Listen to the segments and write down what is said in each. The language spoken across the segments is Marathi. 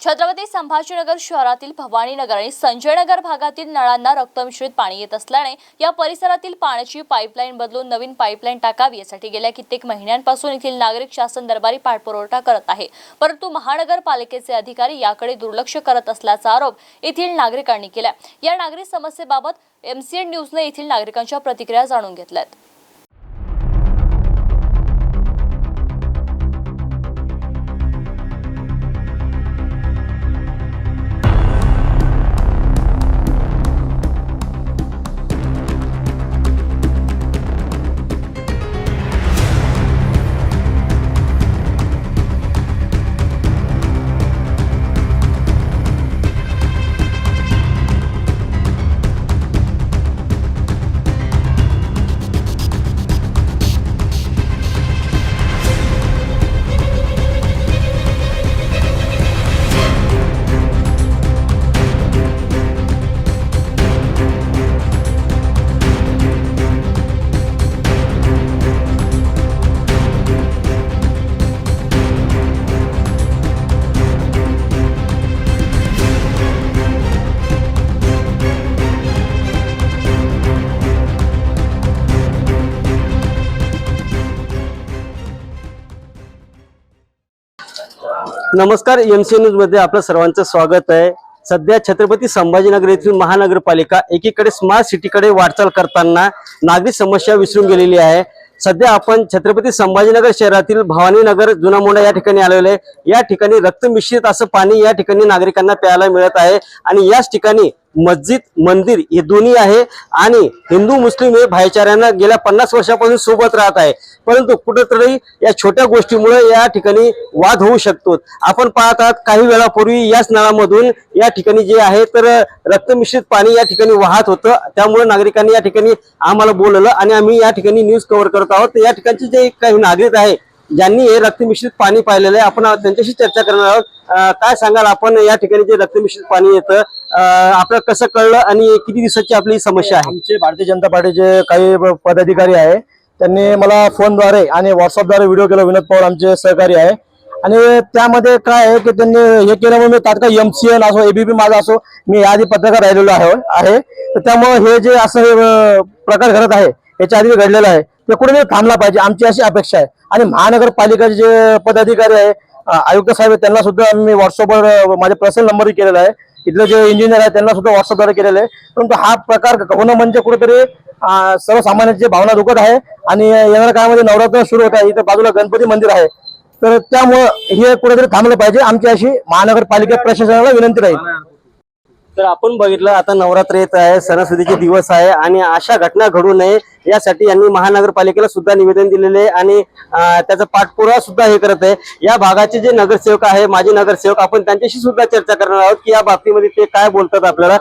छत्रपती संभाजीनगर शहरातील भवानीनगर आणि संजयनगर भागातील नळांना रक्तमिश्रित पाणी येत असल्याने या परिसरातील पाण्याची पाईपलाईन बदलून नवीन पाईपलाईन टाकावी यासाठी गेल्या कित्येक महिन्यांपासून येथील नागरिक शासन दरबारी पाठपुरवठा करत आहे. परंतु महानगरपालिकेचे अधिकारी याकडे दुर्लक्ष करत असल्याचा आरोप येथील नागरिकांनी केला या नागरिक समस्येबाबत एमसीएन न्यूजने येथील नागरिकांच्या प्रतिक्रिया जाणून घेतल्यात. नमस्कार एम सी न्यूजमध्ये आपलं सर्वांचं स्वागत आहे. सध्या छत्रपती संभाजीनगर येथील महानगरपालिका एकीकडे स्मार्ट सिटीकडे वाटचाल करताना नागरिक समस्या विसरून गेलेली आहे. सध्या आपण छत्रपती संभाजीनगर शहरातील भवानीनगर जुना मोंडा या ठिकाणी आलेलो आहे. या ठिकाणी रक्तमिश्रित असं पाणी या ठिकाणी नागरिकांना प्यायला मिळत आहे आणि याच ठिकाणी मस्जिद मंदिर हे दोन्ही आहे आणि हिंदू मुस्लिम हे भाईचाऱ्यांना गेल्या पन्नास वर्षापासून सोबत राहत आहे. परंतु कुठंतरी या छोट्या गोष्टीमुळे या ठिकाणी वाद होऊ शकतो. आपण पाहत आहात काही वेळापूर्वी याच नळामधून या ठिकाणी जे आहे तर रक्तमिश्रित पाणी या ठिकाणी वाहत होतं. त्यामुळे नागरिकांनी या ठिकाणी आम्हाला बोलवलं आणि आम्ही या ठिकाणी न्यूज कव्हर करत आहोत. या ठिकाणचे जे काही नागरिक आहे ज्यांनी हे रक्तमिश्रित पाणी पाहिलेलं आहे आपण त्यांच्याशी चर्चा करणार आहोत. काय सांगाल आपण या ठिकाणी जे रक्तमिश्रित पाणी येतं आपल्याला कसं कळलं आणि किती दिवसाची आपली ही समस्या आहे? आमचे भारतीय जनता पार्टीचे काही प- पदाधिकारी आहे. त्यांनी मला फोनद्वारे आणि व्हॉट्सअपद्वारे व्हिडिओ केला. विनोद पवार आमचे सहकारी आहे. आणि त्यामध्ये काय आहे की त्यांनी हे केल्यामुळे मी तात्काळ एमसीएल असो एबीपी माझा असो मी याआधी पत्रकार राहिलेलो आहे तर त्यामुळे हे जे असं प्रकार घडत आहे याच्या आधी घडलेलं आहे. ते कुठेतरी थांबला पाहिजे. आमची अशी अपेक्षा आहे. आणि महानगरपालिकाचे जे पदाधिकारी आहे आयुक्त साहेब त्यांना सुद्धा मी व्हॉट्सअपवर माझे पर्सनल नंबरही केलेला आहे. इथले जे इंजिनियर आहे त्यांना सुद्धा व्हॉट्सअपद्वारे केलेलं आहे. परंतु हा प्रकार होणं म्हणजे कुठेतरी सर्वसामान्यांची भावना दुखत आहे. आणि येणाऱ्या काळामध्ये नवरात्र सुरू होत आहे. इथं बाजूला गणपती मंदिर आहे. तर त्यामुळं हे कुठेतरी थांबलं पाहिजे. आमची अशी महानगरपालिका प्रशासनाला विनंती राहील. तर आपण बघितलं आता नवरात्र येत आहे सणासुदीचे दिवस आहे आणि अशा घटना घडू नये यासाठी यांनी महानगरपालिकेला सुद्धा निवेदन दिलेले आहे आणि त्याचा पाठपुरावा सुद्धा हे करत आहे. या भागाचे जे नगरसेवक आहे माजी नगरसेवक आपण त्यांच्याशी सुद्धा चर्चा करणार आहोत की या बाबतीमध्ये ते काय बोलतात आपल्याला.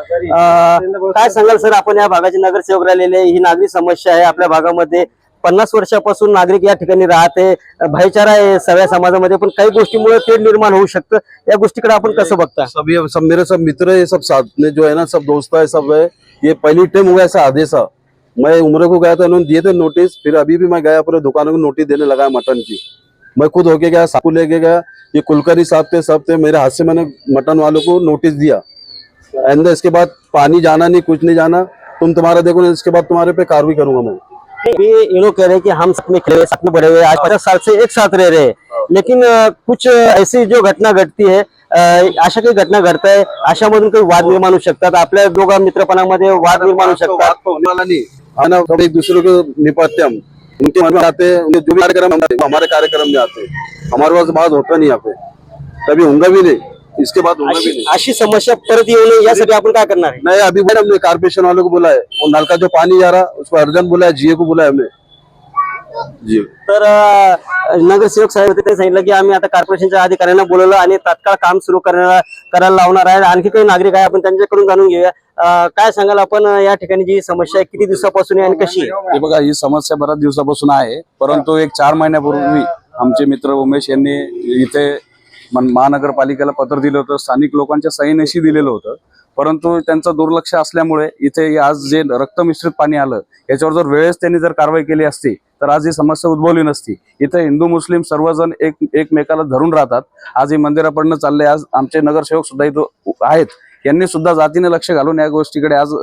काय सांगाल सर आपण या भागाचे नगरसेवक राहिलेले ही नागरी समस्या आहे आपल्या भागामध्ये. पन्नास वर्षापासून नागरिक या राहते, भाईचारा आहे सगळ्या समाजामध्ये, पण काही गोष्टीमुळे तेढ निर्माण होऊ शकतं. या कसं बघता सब ये, सब मेरे सब मित्र है सब साथ में जो है ना, सब दोस्त है, सब है। ये पहली टाइम हुआ ऐसा आदेश है। मैं उम्र को गया था उन्होंने दिए थे नोटिस फिर अभी भी मैं गया पूरे दुकानों को नोटिस देने लगा है मटन की। मैं खुद होके गया, साकू लेके गया। ये कुलकर्णी साहब थे, सब थे, मेरे हाथ से मैंने मटन वालों को नोटिस दिया। एंड इसके बाद पानी जाना नहीं, कुछ नहीं जाना। तुम तुम्हारा देखो ना इसके बाद तुम्हारे पे कार्रवाई करूँगा मैं। ये लोग कह रहे हैं कि हम सपने खेले सपने बड़े हुए आज पचास साल से एक साथ रह रहे हैं। लेकिन कुछ ऐसी जो घटना घटती है अशा काही घटना घडताय अशामधून काही वाद निर्माण होऊ शकतात आपल्या दोघा मित्रपणामध्ये वाद निर्माण होऊ शकतात. तो होने एक को निपटते हम उनके मन में आते हैं उनके जो भी कार्यक्रम हमारे कार्यक्रम में आते हैं हमारे पास बात होता नहीं यहाँ पे कभी होंगे भी नहीं. इसके बाद होगा भी अशी नहीं अशी समस्या परत येऊ नये यासाठी आपण काय करणार आहे? नहीं अभी मैडम ने कारपोरेशन वालों को बोला है। वो नल का जो पानी जा रहा उसको अर्जन बोला है जीए को बोला है हमने। जी। तर अ, नगरसेवक साहेब होते ते सांगितलं की आम्ही आता कॉर्पोरेशनच्या अधिकाऱ्यांना बोलवलं आणि तात्काळ काम सुरू करण्याला करायला लावणार आहे आणखी काही नागरिक आहे आपण त्यांच्याकडून जाणून घेऊया. अ, काय सांगाल आपण या ठिकाणी जी समस्या आहे किती दिवसापासून आहे आणि कशी आहे? हे बघा ही समस्या बऱ्याच दिवसापासून आहे परंतु एक चार महिन्यापूर्वी आमचे मित्र उमेश यांनी इथे मन- महानगरपालिकेला पत्र दिलं होतं स्थानिक लोकांच्या सहीनशी दिलेलं होतं. परंतु त्यांचं दुर्लक्ष असल्यामुळे इथे आज जे रक्त मिश्रित पाणी आलं याच्यावर जर वेळेस त्यांनी जर कारवाई केली असती तर आज ही समस्या उद्भवली नसती. इथे हिंदू मुस्लिम सर्वजण एक एकमेकाला धरून राहतात. आज ही मंदिराकडनं चालले आज आमचे नगरसेवक सुद्धा इथं आहेत. यांनी सुद्धा जातीने लक्ष घालून या गोष्टीकडे आज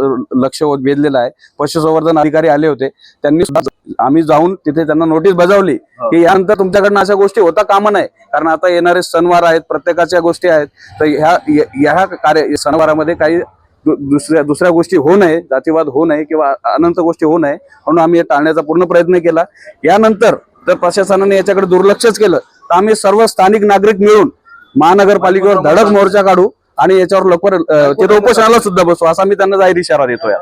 लक्ष वेधलेलं आहे. पशुसंवर्धन अधिकारी आले होते. त्यांनी सुद्धा आम्ही जाऊन तिथे त्यांना नोटीस बजावली की यानंतर तुमच्याकडनं अशा गोष्टी होता कामा नये. कारण आता येणारे सणवार आहेत प्रत्येकाच्या गोष्टी आहेत. तर ह्या ह्या कार्य सणवारामध्ये काही दुसऱ्या दुसऱ्या गोष्टी होऊ नये जातीवाद होऊ नये किंवा अनंत गोष्टी होऊ नये म्हणून आम्ही हे टाळण्याचा पूर्ण प्रयत्न केला. यानंतर तर प्रशासनाने याच्याकडे दुर्लक्षच केलं तर आम्ही सर्व स्थानिक नागरिक मिळून महानगरपालिकेवर धडक मोर्चा काढू. आणि याच्यावर लवकर ते उपोषणाला सुद्धा बसू. असा मी त्यांना जाहीर इशारा देतोय.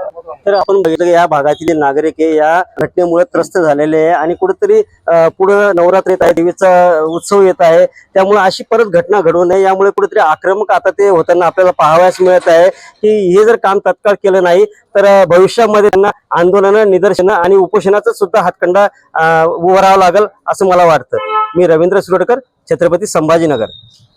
तर आपण बघितलं की या भागातील नागरिक हे या घटनेमुळे त्रस्त झालेले आहे आणि कुठेतरी पुढं नवरात्र येत आहे देवीचा उत्सव येत आहे. त्यामुळे अशी परत घटना घडू नये. यामुळे कुठेतरी आक्रमक आता ते होताना आपल्याला पाहावयास मिळत आहे की हे जर काम तत्काळ केलं नाही तर भविष्यामध्ये त्यांना आंदोलनं निदर्शनं आणि उपोषणाचा सुद्धा हातखंडा अं, उभं राहावं लागेल असं मला वाटतं. मी रवींद्र सुरडकर छत्रपती संभाजीनगर.